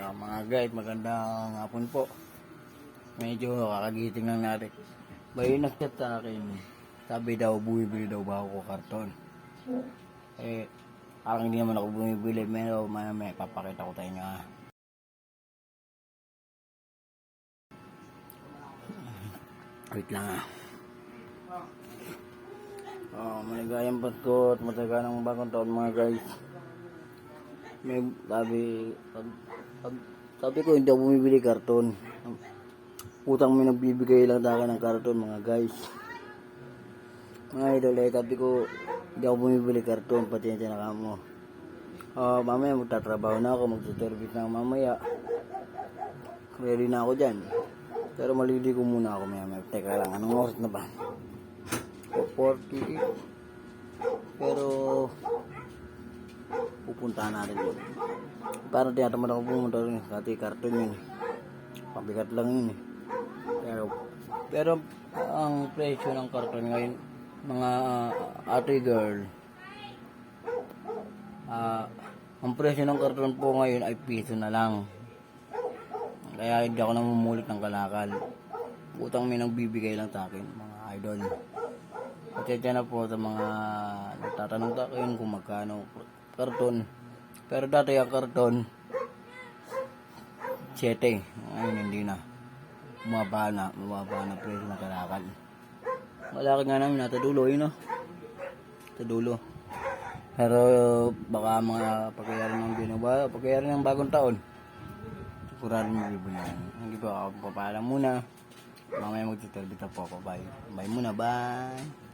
Ah, mga guys, magandang hapon po. Medyo kakagiting lang natin. May nag-chat sa akin. Sabi daw, bumibili daw ba ako karton? Eh, parang hindi naman ako bumibili. Pero may, may papakita ko sa inyo ah. Wait lang ah. Oh, maligayang Pasko at mataganang bagong taon mga guys. May sabi, pag, pag, sabi ko hindi ako bumibili karton. Utang may nagbibigay lang sa ng karton mga guys. Mga idol, eh, sabi ko hindi ako bumibili karton, pati yung tinaka mo. Ah, mamaya magtatrabaho na ako, magsuservice na mamaya. Ready na ako dyan. Pero maliligo muna ako maya maya. Teka lang, anong oras na ba? 48. Pero pupuntahan natin yun. Parang tinatamad ako pumunta rin. Kati karton yun. Pabigat lang yun eh. Pero, pero ang presyo ng karton ngayon, mga uh, ate girl, ah, ang presyo ng karton po ngayon ay piso na lang. Kaya hindi ako namumulit ng kalakal. Utang may nagbibigay lang sa akin, mga idol. Pasensya na po sa mga nagtatanong sa akin kung magkano karton. Pero dati ang karton, 7. Ngayon hindi na. Bumaba na. Bumaba na presyo ng kalakal. Malaki nga namin nasa dulo, yun no? Sa dulo. Pero baka mga pagkayari ng binawa, pagkayari ng bagong taon. Sigurado mo bibulan. Hindi ko ako papaalam muna. Mamaya magtutulbita po ako. Bye. Bye muna. Bye.